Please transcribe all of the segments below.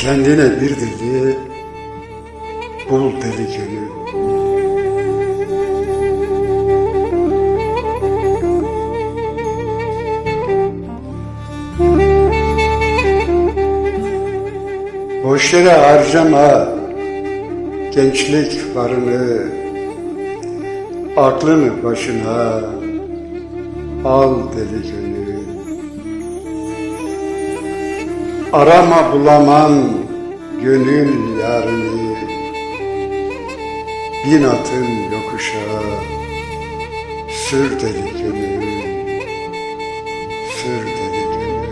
Kendine bir deli, bul deli gönül. Boş yere harcama gençlik varını, aklını başına al deli gönül. Arama bulamam gönül yarını, bin atın yokuşa sür deli gönül, sür deli gönül.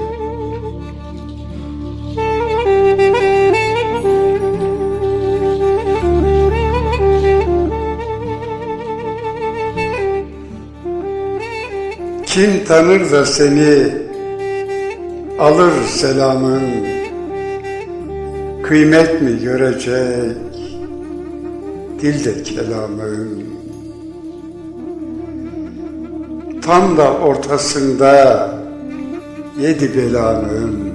Kim tanır da seni alır selamın Kıymet mi görecek? Dilde kelamın. Tam da ortasında yedi belanın.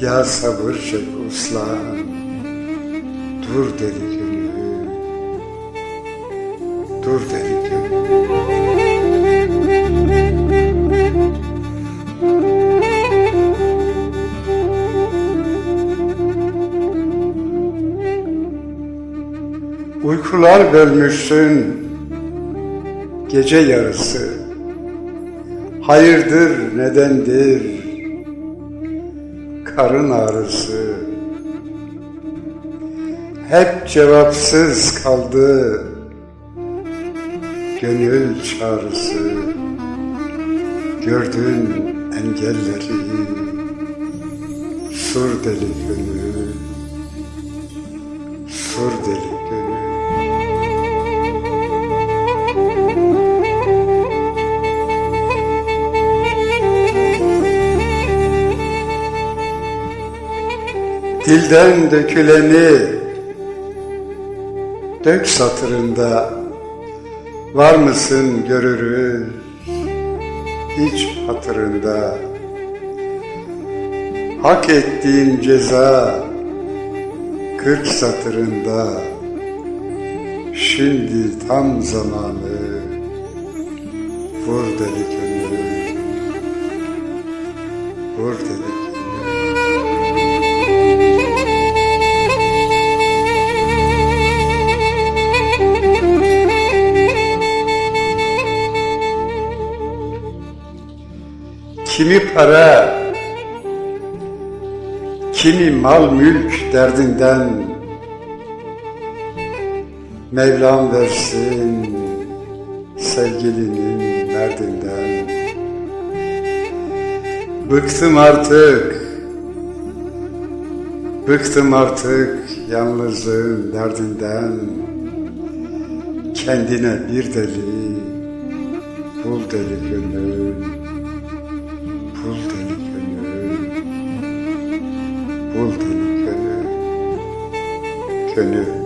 Ya sabır çek uslan Dur deli gönül. Dur deli gönül Uykular bölmüşsün gece yarısı. Hayırdır nedendir? Karın ağrısı. Hep cevapsız kaldı gönül çağrısı. Gördün engelleri sur deli gönül Sur deli gönül Dilden döküleni dök satırında. Var mısın görürüz hiç hatırında. Hak ettiğin ceza kırk satırında. Şimdi tam zamanı vur deli gönül Vur deli Kimi para, kimi mal mülk derdinden. Mevlam versin sevgilinin derdinden Bıktım artık, bıktım artık yalnızlığın derdinden. Kendine bir deli, bul deli gönül gönül, bul deli gönül, gönül.